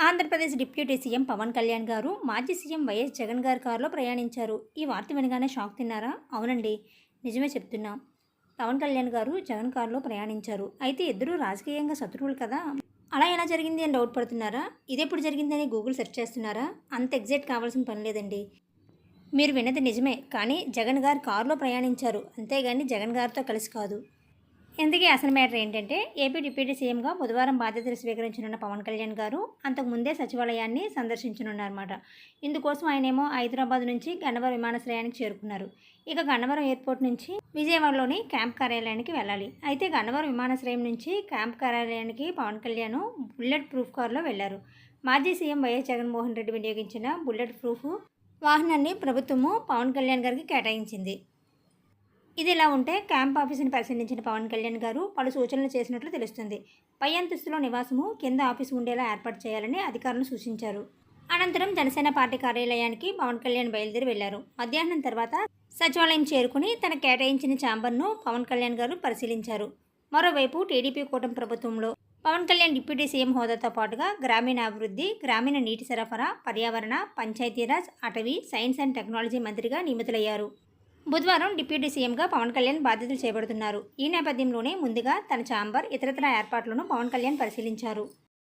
Andhra Pradesh deputy CM Pawan Kalyan garu మాజీ CM YS Jagan గారి కారులో ప్రయాణించారు. ఈ వార్త వినగానే షాక్ తిన్నారా? అవునండి నిజమే చెప్తున్నా. పవన్ కళ్యాణ్ గారు జగన్ కారులో ప్రయాణించారు. అయితే ఇద్దరు రాజకీయంగా శత్రువులు కదా? అలా ఎలా జరిగింది అని డౌట్ పడుతున్నారా? ఇదెప్పుడు జరిగిందని గూగుల్ సెర్చ్ చేస్తున్నారా? అంత ఎగ్జాక్ట్ కావాల్సిన పని లేదండి. మీరు విన్నది నిజమే కానీ జగన్ గారు కారులో ప్రయాణించారు. అంతేగాని జగన్ గారితో కలిసి కాదు. ఎందుకే అసలు మ్యాటర్ ఏంటంటే ఏపీ డిప్యూటీ సీఎంగా బుధవారం బాధ్యతలు స్వీకరించనున్న పవన్ కళ్యాణ్ గారు అంతకు ముందే సచివాలయాన్ని సందర్శించనున్నారన్నమాట. ఇందుకోసం ఆయనేమో హైదరాబాద్ నుంచి గన్నవరం విమానాశ్రయానికి చేరుకున్నారు. ఇక గన్నవరం ఎయిర్పోర్ట్ నుంచి విజయవాడలోని క్యాంప్ కార్యాలయానికి వెళ్ళాలి. అయితే గన్నవరం విమానాశ్రయం నుంచి క్యాంప్ కార్యాలయానికి పవన్ కళ్యాణ్ బుల్లెట్ ప్రూఫ్ కారులో వెళ్ళారు మాజీ సీఎం వైఎస్ జగన్మోహన్ రెడ్డి వినియోగించిన బుల్లెట్ ప్రూఫ్ వాహనాన్ని ప్రభుత్వము పవన్ కళ్యాణ్ గారికి కేటాయించింది. ఇది ఇలా ఉంటే క్యాంప్ ఆఫీసుని పరిశీలించిన పవన్ కళ్యాణ్ గారు పలు సూచనలు చేసినట్లు తెలుస్తుంది. పై అంతస్తులో నివాసము కింద ఆఫీసు ఉండేలా ఏర్పాటు చేయాలని అధికారులు సూచించారు. అనంతరం జనసేన పార్టీ కార్యాలయానికి పవన్ కళ్యాణ్ బయలుదేరి వెళ్ళారు. మధ్యాహ్నం తర్వాత సచివాలయం చేరుకుని తన కేటాయించిన ఛాంబర్ను పవన్ కళ్యాణ్ గారు పరిశీలించారు. మరోవైపు టీడీపీ కూటమి ప్రభుత్వంలో పవన్ కళ్యాణ్ డిప్యూటీ సీఎం హోదాతో పాటుగా గ్రామీణాభివృద్ధి గ్రామీణ నీటి సరఫరా పర్యావరణ పంచాయతీరాజ్ అటవీ సైన్స్ అండ్ టెక్నాలజీ మంత్రిగా నియమితులయ్యారు. బుధవారం డిప్యూటీ సీఎంగా పవన్ కళ్యాణ్ బాధ్యతలు చేపడుతున్నారు. ఈ నేపథ్యంలోనే ముందుగా తన ఛాంబర్ ఇతరతర ఏర్పాట్లను పవన్ కళ్యాణ్ పరిశీలించారు.